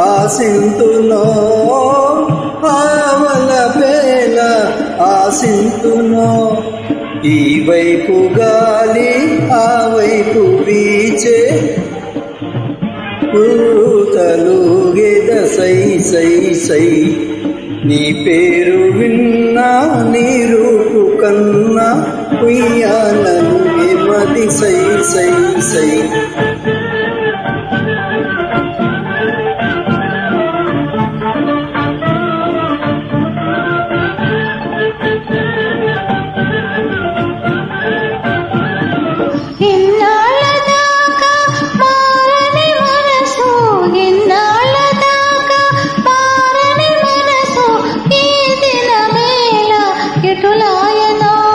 ఆసింతునో ఆవల పేల ఆశింతునో. ఈ వైపు గాలి ఆ వైపు వీచే తలుగెద సై సై సై. నీ పేరు విన్నా నీ రూపు కన్నా ఉయ్యాలను మది సై సై సై. you know